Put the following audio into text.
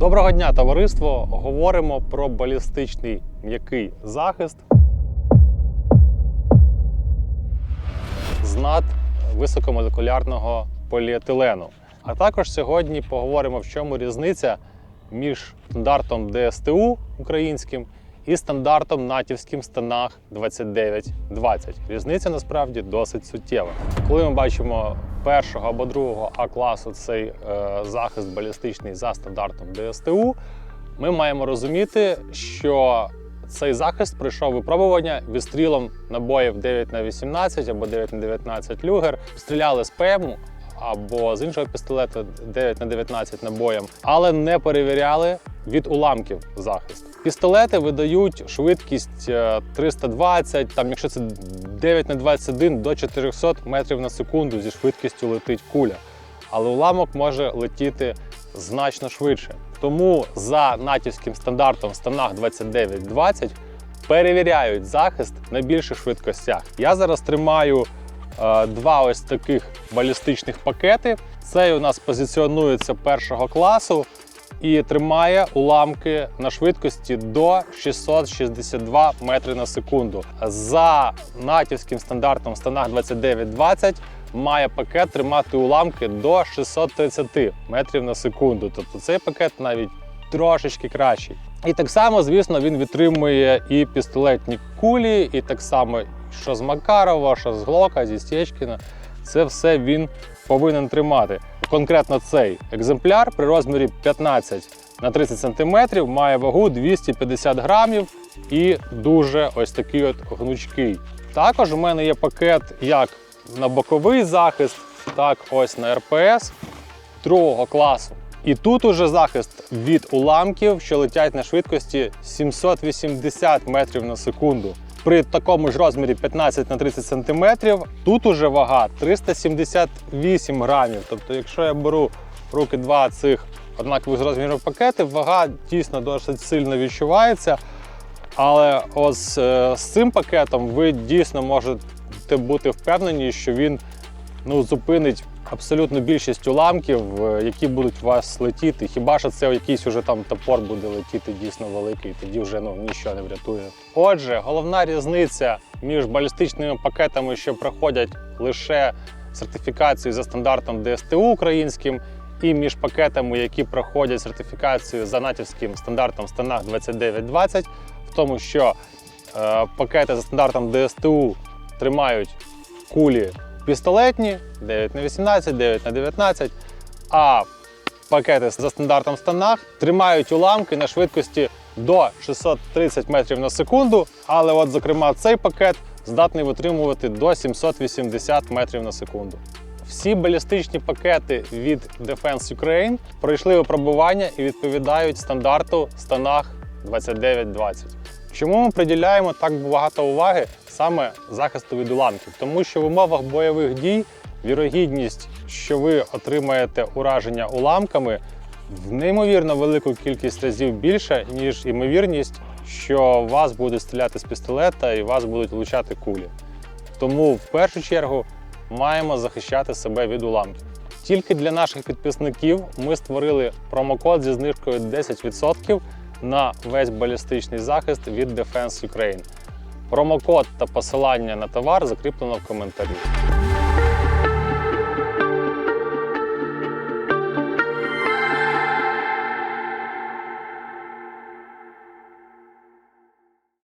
Доброго дня, товариство! Говоримо про балістичний м'який захист з над високомолекулярного поліетилену. А також сьогодні поговоримо, в чому різниця між стандартом ДСТУ українським і стандартом натівським станах 2920. Різниця насправді досить суттєва. Коли ми бачимо першого або другого А класу цей е, захист балістичний за стандартом ДСТУ, ми маємо розуміти, що цей захист пройшов випробування відстрілом набоїв 9 на 18 або 9 на 19 люгер, стріляли з ПМ або з іншого пістолету 9 на 19 набоєм, але не перевіряли від уламків захист. Пістолети видають швидкість е, 320, там, якщо це 9 на 21 до 400 метрів на секунду зі швидкістю летить куля. Але уламок може летіти значно швидше. Тому за натівським стандартом в станах 2920 перевіряють захист на більших швидкостях. Я зараз тримаю е, два ось таких балістичних пакети. Цей у нас позиціонується першого класу і тримає уламки на швидкості до 662 метри на секунду. За натівським стандартом станах 2920 має пакет тримати уламки до 630 метрів на секунду. Тобто цей пакет навіть трошечки кращий. І так само, звісно, він витримує і пістолетні кулі, і так само, що з Макарова, що з Глока, зі Стєчкіна. Це все він повинен тримати. Конкретно цей екземпляр при розмірі 15 на 30 см має вагу 250 грамів і дуже ось такий от гнучкий. Також у мене є пакет як на боковий захист, так ось на РПС другого класу. І тут уже захист від уламків, що летять на швидкості 780 метрів на секунду. При такому ж розмірі 15 на 30 см тут уже вага 378 грамів. Тобто, якщо я беру руки два цих однакових з розмірів пакети, вага дійсно досить сильно відчувається. Але ось е, з цим пакетом ви дійсно можете бути впевнені, що він ну, зупинить абсолютно більшість уламків, е, які будуть у вас летіти. Хіба що це якийсь уже там топор буде летіти дійсно великий, тоді вже ну, нічого не врятує. Отже, головна різниця між балістичними пакетами, що проходять лише сертифікацію за стандартом ДСТУ українським, і між пакетами, які проходять сертифікацію за натівським стандартом станах 2920, в тому, що е, пакети за стандартом ДСТУ тримають кулі пістолетні 9 на 18, 9 на 19, а пакети за стандартом станах тримають уламки на швидкості до 630 метрів на секунду. Але, от, зокрема, цей пакет здатний витримувати до 780 метрів на секунду. Всі балістичні пакети від Defense Ukraine пройшли випробування і відповідають стандарту станах 2920. Чому ми приділяємо так багато уваги саме захисту від уламків? Тому що в умовах бойових дій вірогідність, що ви отримаєте ураження уламками, в неймовірно велику кількість разів більше, ніж ймовірність, що вас будуть стріляти з пістолета і вас будуть влучати кулі. Тому в першу чергу маємо захищати себе від уламків. Тільки для наших підписників ми створили промокод зі знижкою 10% на весь балістичний захист від Defense Ukraine. Промокод та посилання на товар закріплено в коментарі.